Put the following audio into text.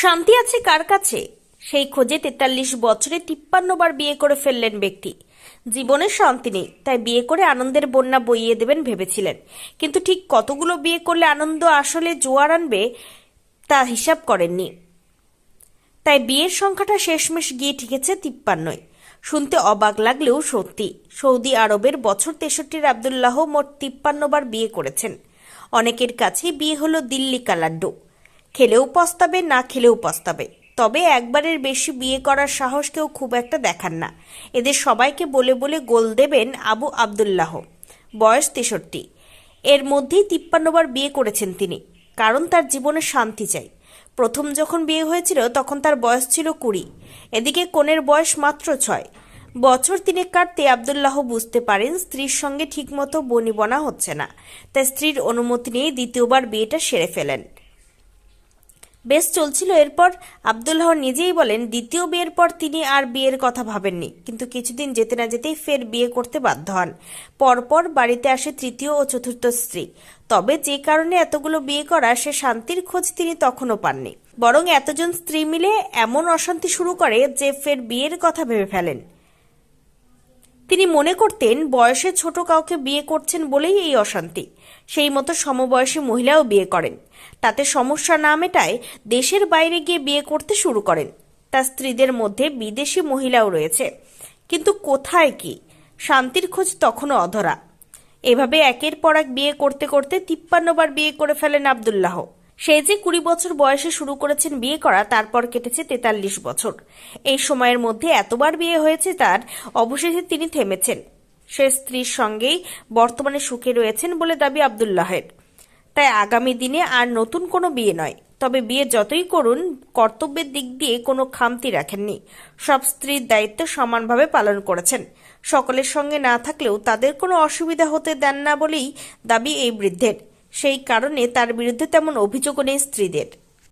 শান্তি আছে কার কাছে? সেই খোঁজে তেতাল্লিশ বছরে তিপ্পান্ন বার বিয়ে করে ফেললেন ব্যক্তি। জীবনে শান্তি নেই, তাই বিয়ে করে আনন্দের বন্যা বইয়ে দেবেন ভেবেছিলেন। কিন্তু ঠিক কতগুলো বিয়ে করলে আনন্দ আসলে জোয়ার আনবে, তা হিসাব করেননি। তাই বিয়ের সংখ্যাটা শেষমেশ গিয়ে ঠিকেছে তিপ্পান্নয়। শুনতে অবাক লাগলেও সত্যি, সৌদি আরবের বছর তেষট্টির আবদুল্লাহ মোট তিপ্পান্ন বার বিয়ে করেছেন। অনেকের কাছে বিয়ে হলো দিল্লি কালাড্ডু। খেলেও পস্তাবে, না খেলেও পস্তাবে। তবে একবারের বেশি বিয়ে করার সাহস কেউ খুব একটা দেখান না। এদের সবাইকে বলে বলে গোল দেবেন আবু আবদুল্লাহ। বয়স তেষট্টি। এর মধ্যেই তিপ্পান্নবার বিয়ে করেছেন তিনি। কারণ তার জীবনে শান্তি চাই। প্রথম যখন বিয়ে হয়েছিল তখন তার বয়স ছিল কুড়ি। এদিকে কনের বয়স মাত্র ছয়। বছর তিনেক কাটতে আবদুল্লাহ বুঝতে পারেন স্ত্রীর সঙ্গে ঠিকমতো বনিবনা হচ্ছে না। তাই স্ত্রীর অনুমতি নিয়ে দ্বিতীয়বার বিয়েটা সেরে ফেলেন। বেশ চলছিল। এরপর আব্দুল আবদুল্লাহ নিজেই বলেন, দ্বিতীয় বিয়ের পর তিনি আর বিয়ের কথা ভাবেননি, কিন্তু কিছুদিন যেতে না যেতেই ফের বিয়ে করতে বাধ্য হন। পরপর বাড়িতে আসে তৃতীয় ও চতুর্থ স্ত্রী। তবে যে কারণে এতগুলো বিয়ে করা, সে শান্তির খোঁজ তিনি তখনও পাননি। বরং এতজন স্ত্রী মিলে এমন অশান্তি শুরু করে যে ফের বিয়ের কথা ভেবে ফেলেন। তিনি মনে করতেন বয়সে ছোট কাউকে বিয়ে করছেন বলেই এই অশান্তি। সেই মতো সমবয়সী মহিলাও বিয়ে করেন। তাতে সমস্যা না মেটায় দেশের বাইরে গিয়ে বিয়ে করতে শুরু করেন। তার স্ত্রীদের মধ্যে বিদেশি মহিলাও রয়েছে। কিন্তু কোথায় কি? শান্তির খোঁজ তখনও অধরা। এভাবে একের পর এক বিয়ে করতে করতে তিপ্পান্ন বার বিয়ে করে ফেলেন আবদুল্লাহ। সে যে কুড়ি বছর বয়সে শুরু করেছেন বিয়ে করা, তারপর কেটেছে তেতাল্লিশ বছর। এই সময়ের মধ্যে এতবার বিয়ে হয়েছে তার, অবশেষে তিনি থেমেছেন। সে স্ত্রীর সঙ্গেই বর্তমানে সুখে রয়েছেন বলে দাবি আবদুল্লাহের। তাই আগামী দিনে আর নতুন কোনো বিয়ে নয়। তবে বিয়ে যতই করুন, কর্তব্যের দিক দিয়ে কোনো খামতি রাখেননি। সব স্ত্রীর দায়িত্ব সমানভাবে পালন করেছেন। সকলের সঙ্গে না থাকলেও তাদের কোনো অসুবিধা হতে দেন না বলেই দাবি এই বৃদ্ধের। সেই কারণে তার বিরুদ্ধে তেমন অভিযোগও নেই স্ত্রীদের।